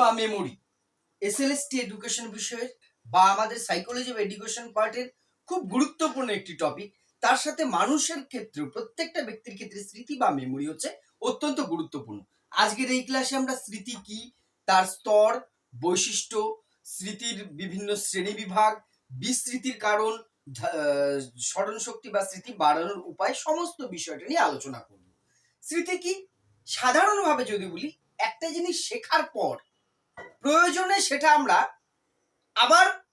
বা memory SLST education বিষয়ের বা আমাদের সাইকোলজি অফ এডুকেশন পার্টের খুব গুরুত্বপূর্ণ একটি টপিক তার সাথে মানুষের ক্ষেত্রে প্রত্যেকটা ব্যক্তির ক্ষেত্রে স্মৃতি বা মেমোরি হচ্ছে অত্যন্ত গুরুত্বপূর্ণ। আজকের এই ক্লাসে আমরা স্মৃতি কি, তার স্তর, বৈশিষ্ট্য, স্মৃতির বিভিন্ন শ্রেণি বিভাগ, বিস্মৃতির কারণ স্মরণ শক্তি বা স্মৃতি বাড়ানোর উপায় সমস্ত বিষয়টা নিয়ে আলোচনা করব। স্মৃতি কি? সাধারণভাবে যদি বলি, একটা জিনিস শেখার পর প্রয়োজনে সেটা আমরা আবার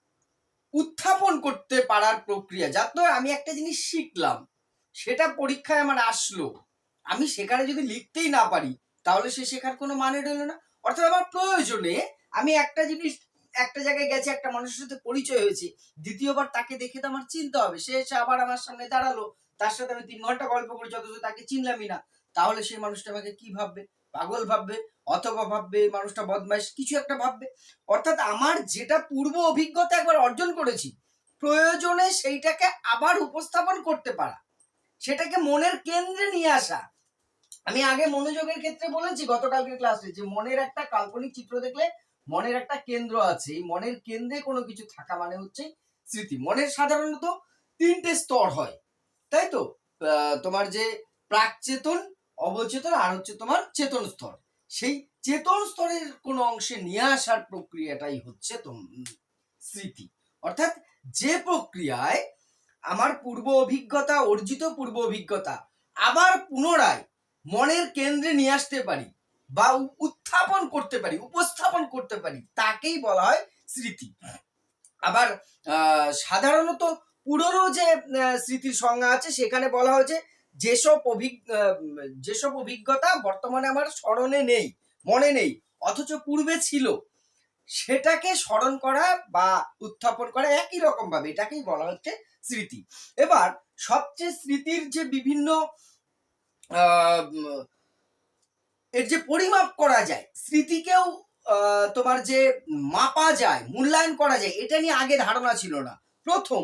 উত্থাপন করতে পারার প্রক্রিয়া। যাতে আমি একটা জিনিস শিখলাম। সেটা পরীক্ষায় আমার আসলো। আমি সেখানে যদি লিখতেই না পারি, তাহলে সে শেখার কোনো মানে রইল না। অর্থাৎ আমার প্রয়োজনে আমি একটা জিনিস, একটা জায়গায় গেছে, একটা মানুষের সাথে পরিচয় হয়েছে। দ্বিতীয়বার তাকে দেখে তো আমার চিনতে হবে। সে এসে আবার আমার সামনে দাঁড়াল। তার সাথে আমি তিন ঘণ্টা গল্প করেছি অথচ তাকে চিনলামই না। তাহলে সেই মানুষটা আমাকে কি ভাববে? পাগল ভাববে, অথবা ভাববে মানুষটা বদমাইশ, কিছু একটা ভাববে। অর্থাৎ আমার যেটা পূর্ব অভিজ্ঞতা একবার অর্জন করেছি, প্রয়োজনে সেইটাকে আবার উপস্থাপন করতে পারা। সেটাকে মনের কেন্দ্রে নিয়ে আসা। আমি আগে মনোযোগের ক্ষেত্রে বলেছি গতকালকের ক্লাসে যে মনের একটা কাল্পনিক চিত্র দেখলে মনের একটা কেন্দ্র আছে। এই মনের কেন্দ্রে কোনো কিছু থাকা মানে হচ্ছে স্মৃতি। মনের সাধারণত তিনটে স্তর হয়। তাই তো? তোমার যে প্রাকচেতন অবচেতন আর হচ্ছে তোমার চেতন স্তর। সেই চেতন স্তরের কোনো অংশে নিয়ে আসার প্রক্রিয়াটাই হচ্ছে স্মৃতি। অর্থাৎ যে প্রক্রিয়ায় আমার পূর্ব অভিজ্ঞতা, অর্জিত পূর্ব অভিজ্ঞতা আবার পুনরায় মনের কেন্দ্রে নিয়ে আসতে পারি বা উত্থাপন করতে পারি, উপস্থাপন করতে পারি, তাকেই বলা হয় স্মৃতি। আবার সাধারণত পুরনো যে স্মৃতির সংজ্ঞা আছে, সেখানে বলা হয়েছে যেসব অভিজ্ঞ যেসব অভিজ্ঞতা বর্তমানে আমার স্মরণে নেই, মনে নেই, অথচ পূর্বে ছিল, সেটাকে স্মরণ করা বা উত্থাপন করা একই রকম ভাবে এটাকেই বলা হচ্ছে স্মৃতি। এবার সবচেয়ে স্মৃতির যে বিভিন্ন এর যে পরিমাপ করা যায়, স্মৃতিকেও তোমার যে মাপা যায়, মূল্যায়ন করা যায়, এটা নিয়ে আগে ধারণা ছিল না। প্রথম,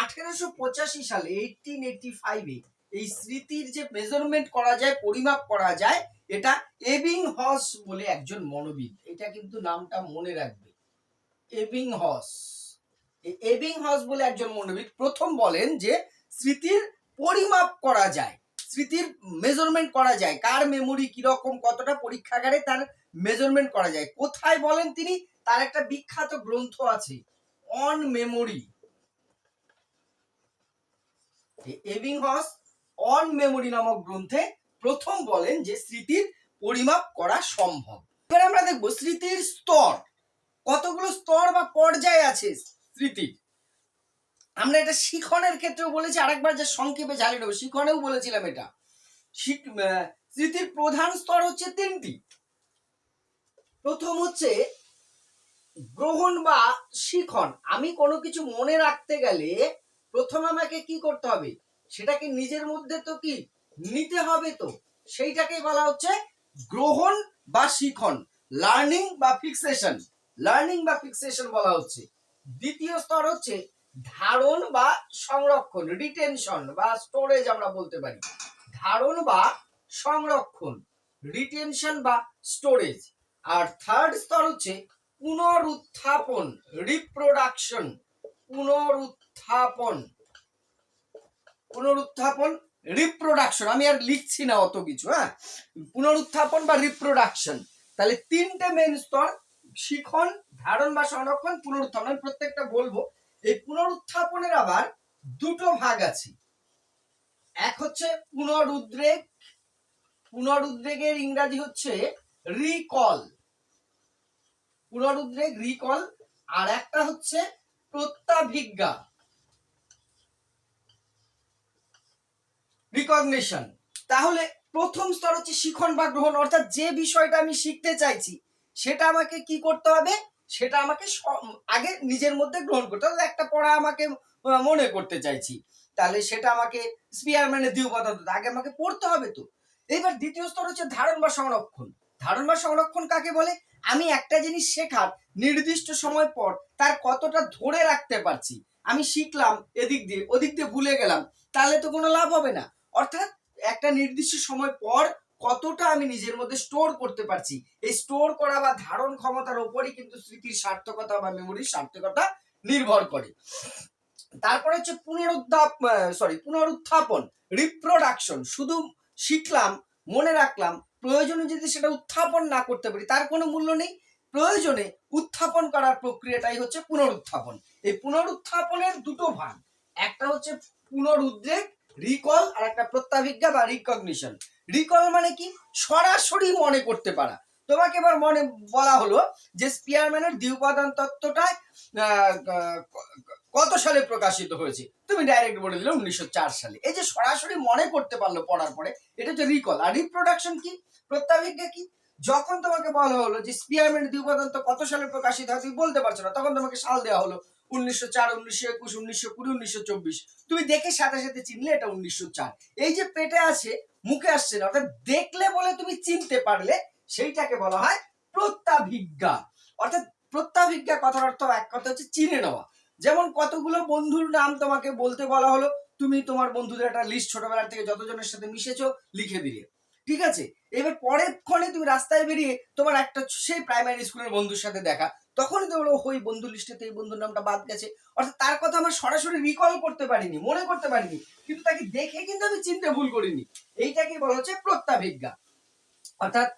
আঠেরোশো পঁচাশি সালে এইটিন এইটি ফাইভে এই স্মৃতির যে মেজারমেন্ট করা যায়, পরিমাপ করা যায়, এটা এবিং হস বলে একজন মনোবিদ। এটা কিন্তু নামটা মনে রাখবে। এবিং হস এবিং হস বলে একজন মনোবিদ প্রথম বলেন যে স্মৃতির পরিমাপ করা যায়, স্মৃতির মেজারমেন্ট করা যায়, কার মেমোরি কীরকম, কতটা পরীক্ষাগারে তার মেজারমেন্ট করা যায়। কোথায় বলেন তিনি? তার একটা বিখ্যাত গ্রন্থ আছে অন মেমোরি এবিং হস অন মেমোরি নামক গ্রন্থে প্রথম বলেন যে স্মৃতির পরিমাপ করা সম্ভব। এবার আমরা দেখব স্মৃতির স্তর। কতগুলো স্তর বা পর্যায় আছে স্মৃতির? আমরা এটা শিখনের ক্ষেত্রেও বলেছি, আরেকবার যে সংক্ষেপে ঝালিয়ে নেব, শিখনেও বলেছিলাম এটা। স্মৃতির প্রধান স্তর হচ্ছে তিনটি। প্রথম হচ্ছে গ্রহণ বা শিখন। আমি কোনো কিছু মনে রাখতে গেলে প্রথম আমাকে কি করতে হবে? সেটাকে নিজের মধ্যে তো কি নিতে হবে তো? সেইটাকেই বলা হচ্ছে গ্রহণ বা শিখন লার্নিং বা ফিক্সেশন লার্নিং বা ফিক্সেশন বলা হচ্ছে। দ্বিতীয় স্তর হচ্ছে ধারণ বা সংরক্ষণ রিটেনশন বা স্টোরেজ আমরা বলতে পারি। ধারণ বা সংরক্ষণ রিটেনশন বা স্টোরেজ আর থার্ড স্তর হচ্ছে পুনরুত্থাপন রিপ্রোডাকশন পুনরুত্থাপন। পুনরুত্থাপন রিপ্রোডাকশন আমি আর লিখছি না অত কিছু হ্যাঁ? পুনরুত্থাপন বা রিপ্রোডাকশন তাহলে তিনটে মেন স্তর, শিখন, ধারণ বা সংরক্ষণ, পুনরুত্থাপন, আমি প্রত্যেকটা বলব। এই পুনরুত্থাপনের আবার দুটো ভাগ আছে। এক হচ্ছে পুনরুদ্রেক পুনরুদ্রেগের ইংরাজি হচ্ছে রিকল পুনরুদ্রেক রিকল আর একটা হচ্ছে প্রত্যাভিজ্ঞা। রিকগনিশন তাহলে প্রথম স্তর হচ্ছে শিখন বা গ্রহণ, অর্থাৎ যে বিষয়টা আমি শিখতে চাইছি, সেটা আমাকে কি করতে হবে? সেটা আমাকে আগে নিজের মধ্যে গ্রহণ করতে হবে। একটা পড়া আমাকে মনে করতে চাইছি। তাহলে সেটা আমাকে স্পিয়ারম্যানের দ্বিতীয় পদার্থ আগে আমাকে পড়তে হবে তো। এবার দ্বিতীয় স্তর হচ্ছে ধারণ বা সংরক্ষণ। ধারণ বা সংরক্ষণ কাকে বলে? আমি একটা জিনিস শেখার নির্দিষ্ট সময় পর তার কতটা ধরে রাখতে পারছি। আমি শিখলাম, এদিক দিয়ে, ওদিক দিয়ে ভুলে গেলাম। তাহলে তো কোনো লাভ হবে না। অর্থাৎ একটা নির্দিষ্ট সময় পর কতটা আমি নিজের মধ্যে স্টোর করতে পারছি, এই স্টোর করা বা ধারণ ক্ষমতার উপরই কিন্তু স্মৃতির সার্থকতা বা মেমোরির সার্থকতা নির্ভর করে। তারপরে হচ্ছে পুনরুদ্ধাপ সরি পুনরুত্থাপন রিপ্রোডাকশন শুধু শিখলাম, মনে রাখলাম, প্রয়োজনে যদি সেটা উত্থাপন না করতে পারি, তার কোনো মূল্য নেই। প্রয়োজনে উত্থাপন করার প্রক্রিয়াটাই হচ্ছে পুনরুত্থাপন। এই পুনরুত্থাপনের দুটো ভাগ, একটা হচ্ছে পুনরুদ্রেক রিকল আর একটা প্রত্যাভিজ্ঞা বা রিকগনিশন রিকল মানে কি? সরাসরি মনে করতে পারা। তোমাকে এবার মনে বলা হলো যে স্পিয়ারম্যানের দ্বিউপাদান তত্ত্বটা কত সালে প্রকাশিত হয়েছে? তুমি ডাইরেক্ট বলে দিলে উনিশশো চার সালে। এই যে সরাসরি মনে করতে পারল পড়ার পরে, এটা হচ্ছে রিকল আর রিপ্রোডাকশন কি? প্রত্যাভিজ্ঞা কি? যখন তোমাকে বলা হলো যে স্পিয়ারম্যানের দ্বিউপাদান কত সালে প্রকাশিত হয়, তুমি বলতে পারছ না। তখন তোমাকে সাল দেওয়া হলো উনিশশো চার, উনিশশো একুশ, উনিশশো কুড়ি, উনিশশো চব্বিশ। তুমি দেখে সাথে সাথে চিনলে এটা উনিশশো চার। এই যে পেটে আছে, মুখে আসছে না, অর্থাৎ দেখলে বলে তুমি চিনতে পারলে সেইটাকে বলা হয় প্রত্যাভিজ্ঞা। অর্থাৎ প্রত্যাভিজ্ঞা কথার অর্থ এক, কথা হচ্ছে চিনে নেওয়া। যেমন কতগুলো বন্ধুর নাম তোমাকে বলতে বলা হলো, তুমি তোমার বন্ধুদের একটা লিস্ট ছোটবেলার থেকে যতজনের সাথে মিশেছো লিখে দিলে। ঠিক আছে? এবার পরের ক্ষণে তুমি রাস্তায় বেরিয়ে তোমার একটা সেই প্রাইমারি স্কুলের বন্ধুর সাথে দেখা। তখনই তো ওই বন্ধু লিস্টে এই বন্ধুর নামটা বাদ গেছে। অর্থাৎ তার কথা আমার সরাসরি রিকল করতে পারিনি, মনে করতে পারিনি। কিন্তু তাকে দেখে কিন্তু আমি চিনতে ভুল করিনি। এইটাকে বলা হচ্ছে প্রত্যাভিজ্ঞা। অর্থাৎ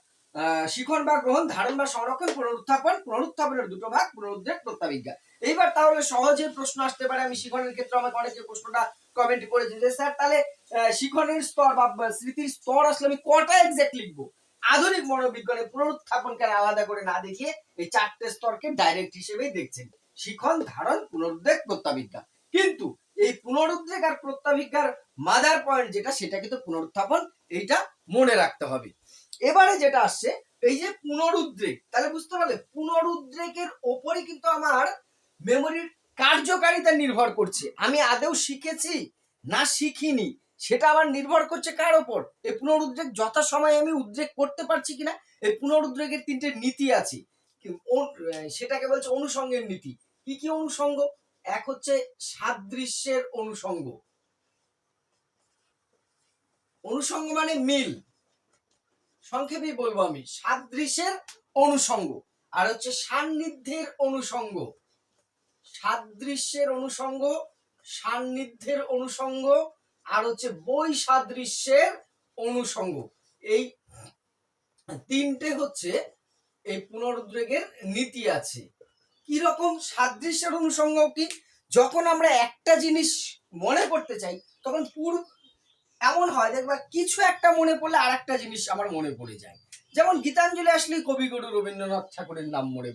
শিখন বা গ্রহণ, ধারণ বা সংরক্ষণ, পুনরুত্থাপন, পুনরুত্থাপনের দুটো ভাগ পুনরুদ্রেক প্রত্যাভিজ্ঞা। এইবার তাহলে সহজে প্রশ্ন আসতে পারে। আমি শিখনের ক্ষেত্রে আমাকে অনেকে প্রশ্নটা কমেন্ট করেছে যে, স্যার, তাহলে শিখনের স্তর বা স্মৃতির স্তর আসলে আমি কটা এক্সাক্ট লিখব? আধুনিক মনোবিজ্ঞানে পুনরুত্থাপনকে আলাদা করে না দেখিয়ে এই চারটে স্তরকে ডাইরেক্ট হিসেবেই দেখছেন। শিখন, ধারণ পুনরুদ্রেক প্রত্যাভিজ্ঞা কিন্তু এই পুনরুদ্রেক আর প্রত্যাভিজ্ঞার মাদার পয়েন্ট যেটা, সেটা কিন্তু পুনরুত্থাপন, এইটা মনে রাখতে হবে। এবারে যেটা আসছে, এই যে পুনরুদ্রেক তাহলে বুঝতে পারলে পুনরুদ্রেকের ওপরই কিন্তু আমার মেমোরির কার্যকারিতা নির্ভর করছে। আমি আদৌ শিখেছি না শিখিনি? সেটা আবার নির্ভর করছে কার ওপর? এই পুনরুদ্রেক যথাসময়ে আমি উদ্রেক করতে পারছি কিনা? এই পুনরুদ্রেকের তিনটে নীতি আছে। সেটাকে বলছে অনুষঙ্গের নীতি। কি কি অনুষঙ্গ এক হচ্ছে সাদৃশ্যের অনুষঙ্গ অনুষঙ্গ মানে মিল। সংক্ষেপেই বলব আমি। সাদৃশ্যের অনুষঙ্গ আর হচ্ছে সান্নিধ্যের অনুষঙ্গ সাদৃশ্যের অনুষঙ্গ সান্নিধ্যের অনুষঙ্গ আর হচ্ছে বই সাদৃশ্যের অনুষঙ্গ। এই তিনটে হচ্ছে এই পুনরুদ্রেগের নীতি আছে। কি রকম সাদৃশ্যের অনুষঙ্গ কি? যখন আমরা একটা জিনিস মনে করতে চাই, তখন পুরো এমন হয়, দেখবা কিছু একটা মনে পড়লে আর একটা জিনিস আমার মনে পড়ে যায়। যেমন গীতাঞ্জলি আসলে কবিগুরু রবীন্দ্রনাথ ঠাকুরের নাম মনে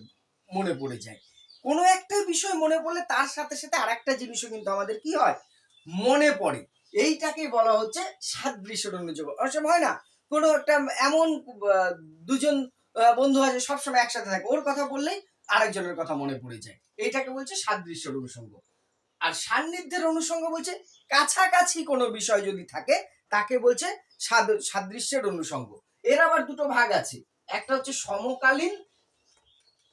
মনে পড়ে যায়। কোনো একটা বিষয় মনে পড়লে তার সাথে সাথে আর একটা জিনিসও কিন্তু আমাদের কি হয়? মনে পড়ে। এইটাকে বলা হচ্ছে সাদৃশ্য অনেক সময় হয় না, কোনো একটা এমন দুজন বন্ধু আছে, সবসময় একসাথে থাকে, ওর কথা বললেই আরেকজনের কথা মনে পড়ে যায়। এইটাকে বলছে সাদৃশ্য অনুষঙ্গ আর সান্নিধ্যের অনুষঙ্গ বলছে কাছাকাছি কোনো বিষয় যদি থাকে, তাকে বলছে সাদ- সাদৃশ্যের অনুষঙ্গ এর আবার দুটো ভাগ আছে। একটা হচ্ছে সমকালীন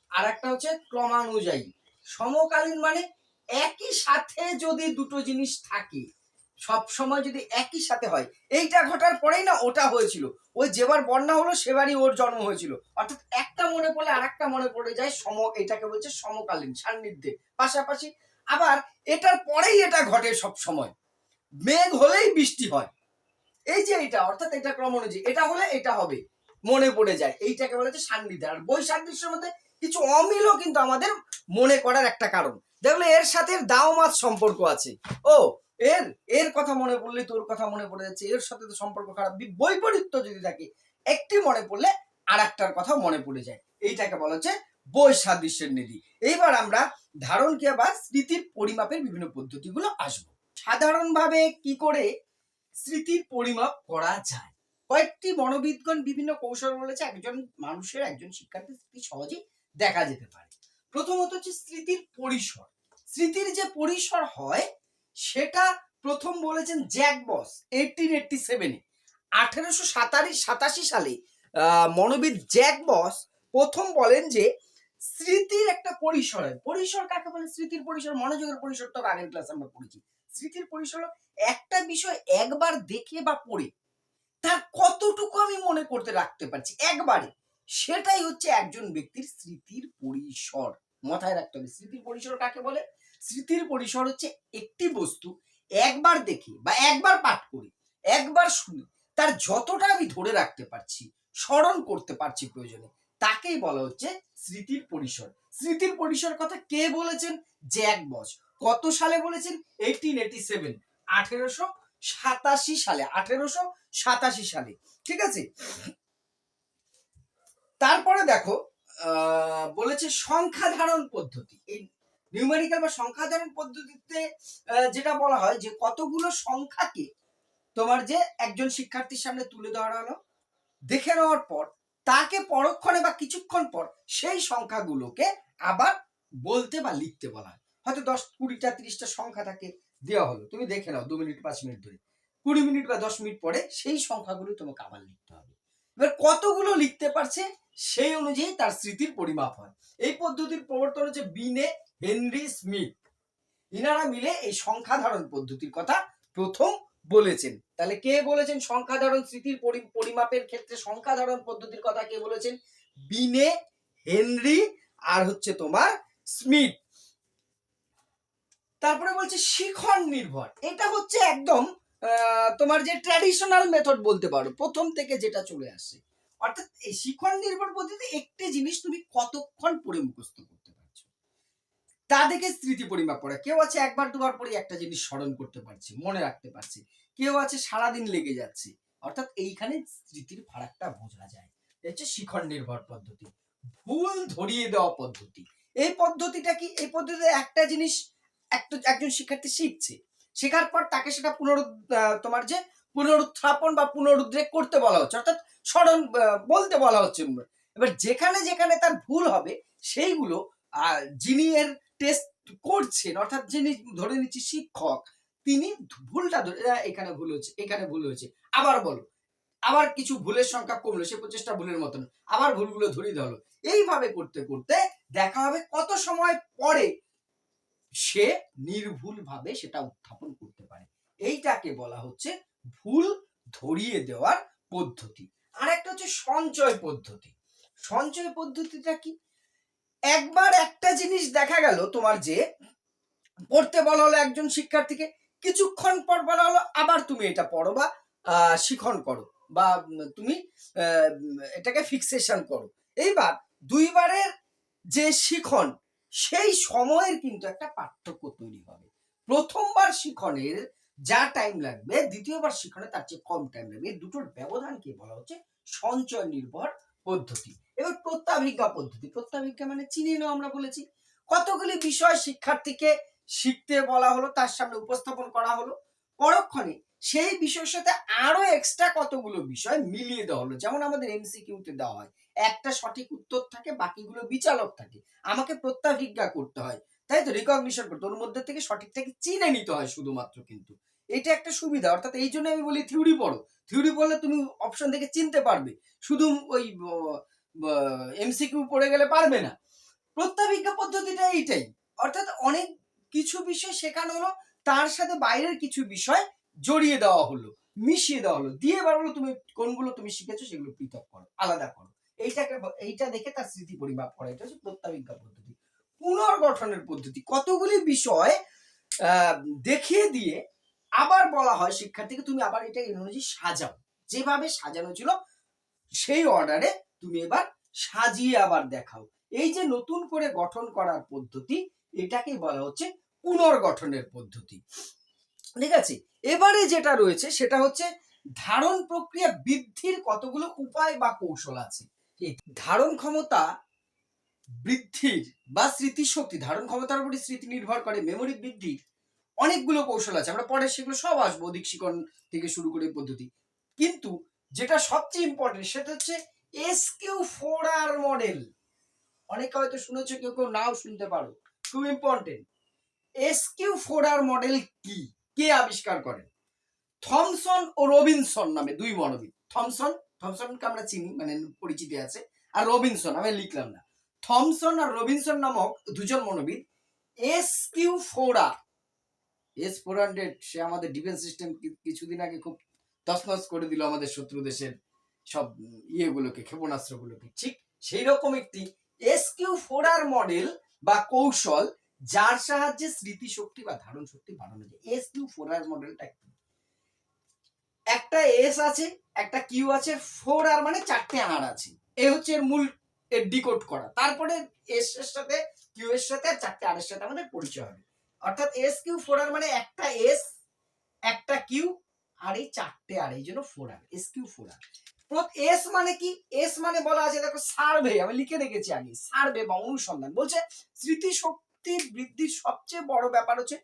আর একটা হচ্ছে ক্রমানুযায়ী। সমকালীন মানে একই সাথে যদি দুটো জিনিস থাকে সব সময় যদি একই সাথে হয়, এইটা ঘটার পরেই না ওটা হয়েছিল। ওই যেবার বন্যা হলো, সেবারই ওর জন্ম হয়েছিল। অর্থাৎ একটা মনে পড়লে আর একটা মনে পড়ে যায়, সম, এটাকে বলছে সমকালীন, সান্নিধ্যে। পাশাপাশি আবার এটার পরেই এটা ঘটে সব সময়। মেঘ হলেই বৃষ্টি হয়। এই যে এটা অর্থাৎ এটা ক্রম অনুযায়ী, এটা হলে এটা হবে, মনে পড়ে যায়। এইটাকে বলে হচ্ছে সান্নিধ্য। আর বই সাদৃশ্যের মধ্যে কিছু অমিলও কিন্তু আমাদের মনে করার একটা কারণ। দেখলে এর সাথে দাও মাছ সম্পর্ক আছে। ও এর এর কথা মনে পড়লে তোর কথা মনে পড়ে যাচ্ছে, এর সাথে তো সম্পর্ক খারাপ। বৈপরীত্য যদি থাকে, একটি মনে পড়লে আর একটার কথা মনে পড়ে যায়। এইটাকে বলা হচ্ছে বই সাদৃশ্যের নীতি। এইবার আমরা ধারণ ক্রিয়া বা স্মৃতির পরিমাপের বিভিন্ন পদ্ধতিগুলো আসব। সাধারণভাবে কি করে স্মৃতির পরিমাপ করা যায়? কয়েকটি মনোবিদগণ বিভিন্ন কৌশল বলেছে, একজন মানুষের, একজন শিক্ষার্থীর স্মৃতি সহজেই দেখা যেতে পারে। প্রথমত হচ্ছে স্মৃতির পরিসর। স্মৃতির যে পরিসর হয় সেটা প্রথম বলেছেন জ্যাক বস এইটিন এইটটি সেভেনে আঠেরোশো সাতারি সাতাশি সালে মনোবিদ জ্যাক বস প্রথম বলেন যে, স্মৃতির একটা পরিসর পরিসর কাকে বলে? স্মৃতির পরিসর, মনোযোগের পরিসর, তো আগের ক্লাস আমরা পড়েছি। স্মৃতির পরিসর একটা বিষয় একবার দেখে বা পড়ে, তার কতটুকু আমি মনে করতে রাখতে পারছি? একবারে। সেটাই হচ্ছে একজন ব্যক্তির স্মৃতির পরিসর। মাথায় রাখতে হবে। স্মৃতির পরিসর কাকে বলে? স্মৃতির পরিসর হচ্ছে একটি বস্তু একবার দেখি বা একবার পাঠ করি, একবার শুনি তার যতটা আমি ধরে রাখতে পারছি, স্মরণ করতে পারছি প্রয়োজনে, তাকেই বলা হচ্ছে স্মৃতির পরিসর। স্মৃতির পরিসর কথা কে বলেছেন? জ্যাক বস। কত সালে বলেছেন? এইটিন এইটি সেভেন আঠেরোশো সাতাশি সালে, আঠেরোশো সাতাশি সালে। ঠিক আছে? তারপরে দেখো বলেছে সংখ্যা ধারণ পদ্ধতি। এই নিউমেরিক্যাল বা সংখ্যা ধারণ পদ্ধতিতে যেটা বলা হয় যে কতগুলো সংখ্যাকে তোমার যে একজন শিক্ষার্থীর সামনে তুলে ধরা হলো দেখে নেওয়ার পর, তাকে পরক্ষণে বা কিছুক্ষণ পর সেই সংখ্যাগুলোকে আবার বলতে বা লিখতে বলা হয়। হয়তো দশ কুড়িটা, তিরিশটা সংখ্যা তাকে দেওয়া হলো। তুমি দেখে নাও দু মিনিট, পাঁচ মিনিট ধরে। কুড়ি মিনিট বা দশ মিনিট পরে সেই সংখ্যাগুলো তোমাকে আবার লিখতে হবে। এবার কতগুলো লিখতে পারছে সেই অনুযায়ী তার স্মৃতির পরিমাপ হয়। এই পদ্ধতির প্রবর্তন হচ্ছে বিনে হেনরি স্মিথ। ইনারা মিলে এই সংখ্যা ধারণ পদ্ধতির কথা প্রথম বলেছেন। তাহলে কে বলেছেন সংখ্যা ধারণ স্মৃতির পরি- পরিমাপের ক্ষেত্রে সংখ্যা ধারণ পদ্ধতির কথা কে বলেছেন? বিনে হেনরি আর হচ্ছে তোমার স্মিথ। তারপরে বলছে শিখন নির্ভর। এটা হচ্ছে একদম তোমার যে ট্র্যাডিশনাল মেথড বলতে পারো, প্রথম থেকে যেটা চলে আসে, অর্থাৎ এই শিখন নির্ভর পদ্ধতিতে একটি জিনিস তুমি কতক্ষণ পড়ে মুখস্থ করতে পারছ। তা দেখে স্মৃতি পরিমাপ করা। কেউ আছে একবার দুবার পরে একটা জিনিস স্মরণ করতে পারছে, মনে রাখতে পারছে। কেউ আছে সারাদিন লেগে যাচ্ছে। অর্থাৎ এইখানে স্মৃতির ফারাকটা বোঝা যায়। হচ্ছে শিখন নির্ভর পদ্ধতি। ভুল ধরিয়ে দেওয়া পদ্ধতি। এই পদ্ধতিটা কি? এই পদ্ধতিতে একটা জিনিস, একটা, একজন শিক্ষার্থী শিখছে। শেখার পর তাকে সেটা পুনর তোমার যে পুনরুত্থাপন বা পুনরুদ্রেক করতে বলা হচ্ছে, অর্থাৎ স্মরণ বলতে বলা হচ্ছে এবার যেখানে যেখানে তার ভুল হবে, সেইগুলো যিনি এর টেস্ট করছেন, অর্থাৎ যিনি ধরে নিচ্ছি শিক্ষক, তিনি ভুলটা ধরে এখানে ভুল হয়েছে এখানে ভুল হয়েছে। আবার বলো, আবার কিছু ভুলের সংখ্যা কমলো, সে প্রচেষ্টা ভুলের মতন, আবার ভুলগুলো ধরিয়ে হলো। এইভাবে করতে করতে দেখা হবে কত সময় পরে সে নির্ভুল ভাবে সেটা উত্থাপন করতে পারে। এইটাকে বলা হচ্ছে ভুল ধরিয়ে দেওয়ার পদ্ধতি। আর একটা হচ্ছে সঞ্চয় পদ্ধতি। সঞ্চয় পদ্ধতিটা কি? একবার একটা জিনিস দেখা গেল তোমার যে, পড়তে বলা হলো একজন শিক্ষার্থীকে, কিছুক্ষণ পর বলা হলো আবার তুমি এটা পড়ো বা শিখন করো বা তুমি এটাকে ফিক্সেশন করো। এইবার দুইবারের যে শিখন সেই সময়ের কিন্তু একটা পার্থক্য তৈরি হবে। প্রথমবার শিখনের যা টাইম লাগবে, দ্বিতীয়বার শিখনে তার চেয়ে কম টাইম লাগবে। এই দুটোর ব্যবধানকে বলা হচ্ছে সঞ্চয় নির্ভর পদ্ধতি। এবার প্রত্যাভিজ্ঞা পদ্ধতি। প্রত্যাভিজ্ঞা মানে চিনিয়ে নেওয়া আমরা বলেছি। কতগুলি বিষয় শিক্ষার্থীকে শিখতে বলা হলো, তার সামনে উপস্থাপন করা হলো। পরক্ষণে সেই বিষয়ের সাথে আরও এক্সট্রা কতগুলো বিষয় মিলিয়ে দেওয়া হলো। যেমন আমাদের এমসিকিউতে দেওয়া হয়। একটা সঠিক উত্তর থাকে, বাকিগুলো বিচালক থাকে। আমাকে প্রত্যাভিজ্ঞা করতে হয়। তাই তো? রিকগনিশন করতে। ওর মধ্যে থেকে সঠিকটাকে চিনে নিতে হয় শুধুমাত্র কিন্তু। এটা একটা সুবিধা। অর্থাৎ এই জন্য আমি বলি থিওরি পড়ো। থিওরি পড়লে তুমি অপশন থেকে চিনতে পারবে। শুধু ওই এমসিকিউ পড়ে গেলে পারবে না। প্রত্যাভিজ্ঞা পদ্ধতিটা এইটাই। অর্থাৎ অনেক কিছু বিষয় শেখানো হলো। তার সাথে বাইরের কিছু বিষয় জড়িয়ে দেওয়া হলো, মিশিয়ে দেওয়া হলো। দিয়ে এবার হলো তুমি কোনগুলো তুমি শিখেছো সেগুলো পৃথক করো, আলাদা করো। এইটাকে এইটা দেখে তার স্মৃতি পরিমাপ করা। এটা হচ্ছে প্রত্যাভিজ্ঞা পদ্ধতি। পুনর্গঠনের পদ্ধতি। কতগুলি বিষয় দেখিয়ে দিয়ে আবার বলা হয় শিক্ষার্থীকে তুমি আবার এটা অনুযায়ী সাজাও। যেভাবে সাজানো ছিল, সেই অর্ডারে তুমি এবার সাজিয়ে আবার দেখাও। এই যে নতুন করে গঠন করার পদ্ধতি, এটাকেই বলা হচ্ছে পুনর্গঠনের পদ্ধতি। ঠিক আছে? এবারে যেটা রয়েছে সেটা হচ্ছে ধারণ প্রক্রিয়া বৃদ্ধির কতগুলো উপায় বা কৌশল আছে? এই ধারণ ক্ষমতা বৃদ্ধির বা স্মৃতিশক্তি, ধারণ ক্ষমতার উপরে স্মৃতি নির্ভর করে মেমোরি বৃদ্ধির অনেকগুলো কৌশল আছে। আমরা পরে সেগুলো সব আসব শিখন থেকে শুরু করে পদ্ধতি। কিন্তু যেটা সবচেয়ে ইম্পর্টেন্ট সেটা হচ্ছে S Q four R model অনেকে হয়তো শুনেছো, কেউ কেউ নাও শুনতে পারো। খুব important S Q four R model কি? কে আবিষ্কার করেন? থমসন ও রবিনসন নামে দুই মনোবিদ থমসন, থমসনকে আমরা চিনি মানে পরিচিতি আছে, আর রবিনসন, আমি লিখলাম না। থমসন আর রবিনসন নামক দুজন মনোবিদ S Q four S four hundred, সে আমাদের ডিফেন্স সিস্টেম কিছুদিন আগে খুব তছনছ করে দিল আমাদের শত্রু দেশের সব ইয়েগুলোকে, ক্ষেপণাস্ত্রগুলোকে। ঠিক সেই রকম একটি S Q four R model বা কৌশল যার সাহায্যে স্মৃতিশক্তি বা ধারণ শক্তি বাড়ানো যায়। এস কিউ ফোর আর মডেলটা কি একটা এস আছে, একটা কিউ আছে ফোর আর মানে চারটে আর আছে। এ হচ্ছে এর মূল, এর ডিকোড করা। তারপরে এস এর সাথে কিউ এর সাথে আর চারটে আর এর সাথে আমাদের পরিচয় হবে। অর্থাৎ এস কিউ ফোর আর মানে একটা এস একটা কিউ আর এই চারটে আর এই জন্য four R S Q four R S মানে কি? এস মানে বলা আছে, দেখো সার্ভে আমি লিখে রেখেছি আগে সার্ভে বা অনুসন্ধান। বলছে, স্মৃতিশক্তি বৃদ্ধির সবচেয়ে বড় ব্যাপার হচ্ছে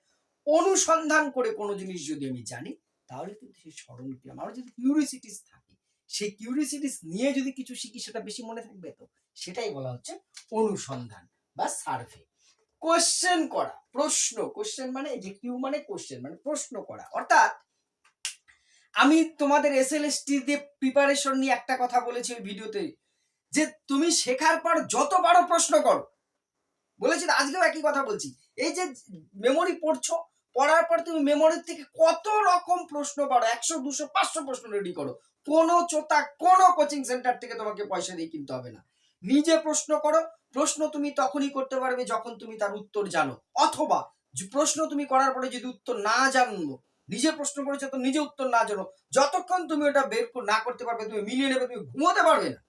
অনুসন্ধান করে কোনো জিনিস যদি আমি জানি, তাহলে কিন্তু সেই স্মরণ কি আমার যদি কিউরিসিটিস থাকে, সেই কিউরিসিটিস নিয়ে যদি কিছু শিখি, সেটা বেশি মনে থাকবে তো? সেটাই বলা হচ্ছে অনুসন্ধান বা সার্ভে কোশ্চেন করা, প্রশ্ন কোশ্চেন মানে যে কিউ মানে কোশ্চেন মানে প্রশ্ন করা। অর্থাৎ আমি তোমাদের এসএলএসটি দিয়ে প্রিপারেশন নিয়ে একটা কথা বলেছি ওই ভিডিওতে যে তুমি শেখার পর যত পারো প্রশ্ন করো বলেছি আজকেও একই কথা বলছি। এই যে মেমোরি পড়ছো, পড়ার পর তুমি মেমোরির থেকে কত রকম প্রশ্ন পারো? একশো, দুশো, পাঁচশো প্রশ্ন রেডি করো। কোনো চোতা, কোনো কোচিং সেন্টার থেকে তোমাকে পয়সা দিয়ে কিনতে হবে না। নিজে প্রশ্ন করো, প্রশ্ন তুমি তখনই করতে পারবে যখন তুমি তার উত্তর জানো। অথবা প্রশ্ন তুমি করার পরে যদি উত্তর না জানো, নিজে প্রশ্ন করেছ তো নিজে উত্তর না জানো, যতক্ষণ তুমি ওটা বের না করতে পারবে, তুমি মিলিয়ে নেবে, তুমি ঘুমোতে পারবে না।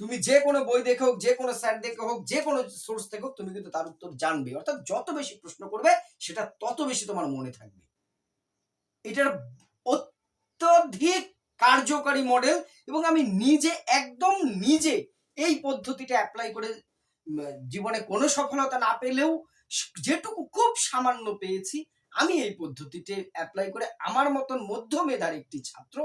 তুমি যে কোনো বই দেখে হোক, যে কোনো স্যার দেখে হোক, যে কোনো সোর্স থেকে হোক, তুমি কিন্তু তার উত্তর জানবে। অর্থাৎ যত বেশি প্রশ্ন করবে, সেটা তত বেশি তোমার মনে থাকবে। এটার অত্যধিক কার্যকারী মডেল এবং আমি নিজে, একদম নিজে এই পদ্ধতিটা অ্যাপ্লাই করে জীবনে কোনো সফলতা না পেলেও যেটুকু খুব সামান্য পেয়েছি, আমি এই পদ্ধতিতে অ্যাপ্লাই করে আমার মতন মধ্যমেধার একটি ছাত্র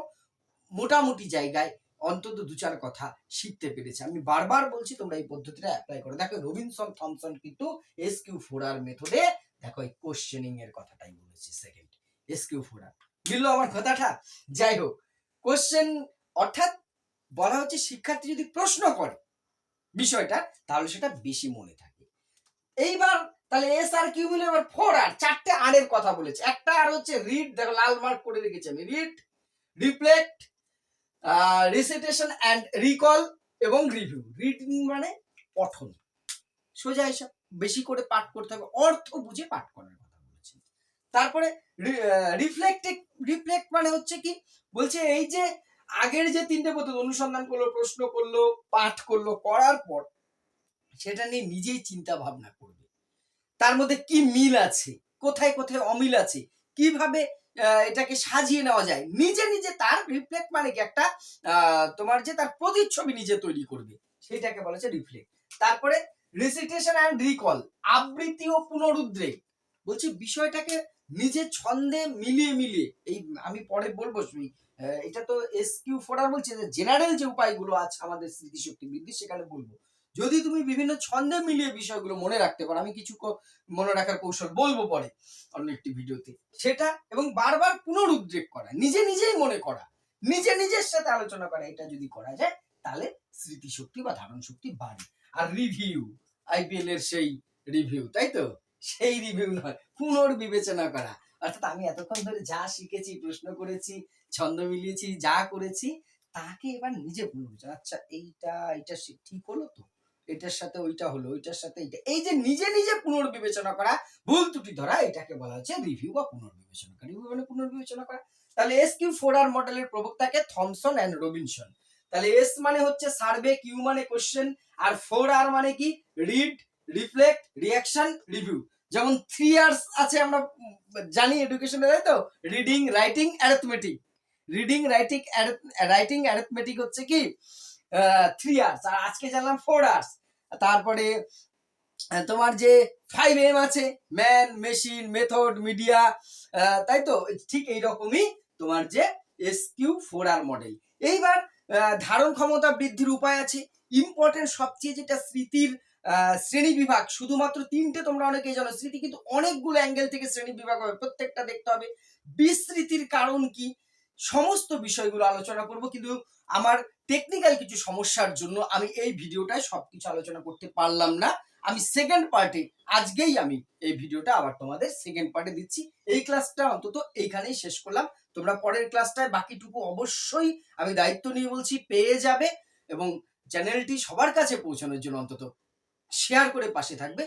মোটামুটি জায়গায় অন্তত দু চার কথা শিখতে পেরেছে। আমি বারবার বলছি, তোমরা এই পদ্ধতিটা অ্যাপ্লাই করো। দেখো, রবিনসন থমসন কিন্তু এস কিউ ফোর আর মেথডে দেখো, এই কোশ্চেনিং এর কথাটাই বলেছি সেকেন্ড এস কিউ ফোর। আর মিললো আমার কথাটা? যাই হোক কোশ্চেন অর্থাৎ বলা হচ্ছে শিক্ষার্থী যদি প্রশ্ন করে বিষয়টা, তাহলে সেটা বেশি মনে থাকে। এইবার তাহলে এস আর কিউ মিলে এবার ফোর আর চারটে আর এর কথা বলেছে। একটা আর হচ্ছে রিড দেখো, লাল মার্ক করে রেখেছি আমি। Read reflect recitation and recall এবং রিভিউ রিডিং মানে পঠন। সোজা হিসাব বেশি করে পাঠ করতে হবে। অর্থ বুঝে পাঠ করার কথা বলেছে তারপরে রিফ্লেক্ট রিফ্লেক্ট মানে হচ্ছে কি? বলছে এই যে আগের যে তিনটে পদ্ধতি, অনুসন্ধান করল, প্রশ্ন করল, পাঠ করল, করার পর সেটা নিয়ে নিজেই চিন্তা ভাবনা করবে। তার মধ্যে কি মিল আছে? কোথায় কোথায় অমিল আছে? কীভাবে এটাকে সাজিয়ে নেওয়া যায়। নিজে নিজে তার রিফ্লেক্ট মানে কি? একটা তোমার যে তার প্রতিচ্ছবি নিজে তৈরি করবে সেটাকে বলা হচ্ছে রিফ্লেক্ট তারপরে রিসিটেশন অ্যান্ড রিকল আবৃত্তি ও পুনরুদ্রেক। বলছি বিষয়টাকে নিজের ছন্দে মিলিয়ে মিলিয়ে এই আমি পরে বলব শুনি আহ, এটা তো এস কিউ ফোরার বলছে যে জেনারেল যে উপায়গুলো আছে আমাদের স্মৃতিশক্তি বৃদ্ধি সেখানে বলব। যদি তুমি বিভিন্ন ছন্দে মিলিয়ে বিষয়গুলো মনে রাখতে পারো, আমি কিছু মনে রাখার কৌশল বলব পরে অন্য একটি ভিডিওতে। সেটা এবং বারবার পুনরুদ্রেক করা, নিজে নিজেই মনে করা, নিজে নিজের সাথে আলোচনা করা, এটা যদি করা যায়, তাহলে স্মৃতিশক্তি বা ধারণ শক্তি বাড়ে। আর রিভিউ আইপিএল এর সেই রিভিউ তাই তো? সেই রিভিউ নয়, পুনর্বিবেচনা করা। অর্থাৎ আমি এতক্ষণ ধরে যা শিখেছি, প্রশ্ন করেছি, ছন্দ মিলিয়েছি, যা করেছি, তাকে এবার নিজে পুনর্বিবেচনা আচ্ছা এইটা সে- ঠিক হলো তো? এটার সাথে ওইটা হলো, ওইটার সাথে এইটা। এই যে নিজে নিজে পুনর্বিবেচনা করা, ভুল ত্রুটি ধরা, এটাকে বলা হচ্ছে রিভিউ বা পুনর্বিবেচনা। করা রিভিউ মানে পুনর্বিবেচনা করা? তাহলে এস কিউ ফোর আর মডেলের প্রবক্তাকে থমসন অ্যান্ড রবিনসন তাহলে এস মানে হচ্ছে সার্ভে কিউ মানে কোশ্চেন আর ফোর আর মানে কি? রিড রিফ্লেক্ট রিয়াকশন রিভিউ যেমন থ্রি ইয়ার্স আছে আমরা জানি এডুকেশনে তাই তো? Reading writing arithmetic reading writing writing arithmetic হচ্ছে কি? থ্রি ইয়ার্স আর আজকে জানলাম ফোর আওয়ার্স তারপরে তোমার যে ফাইভ এম আছে ম্যান মেশিন মেথড মিডিয়া তাই তো? ঠিক এই রকমই তোমার যে S Q four R model এইবার ধারণ ক্ষমতা বৃদ্ধির উপায় আছে। ইম্পর্টেন্ট সবচেয়ে যেটা স্মৃতির শ্রেণি বিভাগ, শুধুমাত্র তিনটে তোমরা অনেকেই জানো। স্মৃতি কিন্তু অনেকগুলো অ্যাঙ্গেল থেকে শ্রেণি বিভাগ হবে, প্রত্যেকটা দেখতে হবে। বিস্মৃতির কারণ কি? সমস্ত বিষয়গুলো আলোচনা করব। কিন্তু আমার টেকনিক্যাল কিছু সমস্যার জন্য আমি এই ভিডিওটায় সবকিছু আলোচনা করতে পারলাম না। আমি সেকেন্ড পার্টে আজকেই আমি এই ভিডিওটা আবার তোমাদের সেকেন্ড পার্টে দিচ্ছি। এই ক্লাসটা অন্তত এইখানেই শেষ করলাম। তোমরা পরের ক্লাসটায় বাকিটুকু অবশ্যই আমি দায়িত্ব নিয়ে বলছি, পেয়ে যাবে এবং চ্যানেলটি সবার কাছে পৌঁছানোর জন্য অন্তত শেয়ার করে পাশে থাকবে।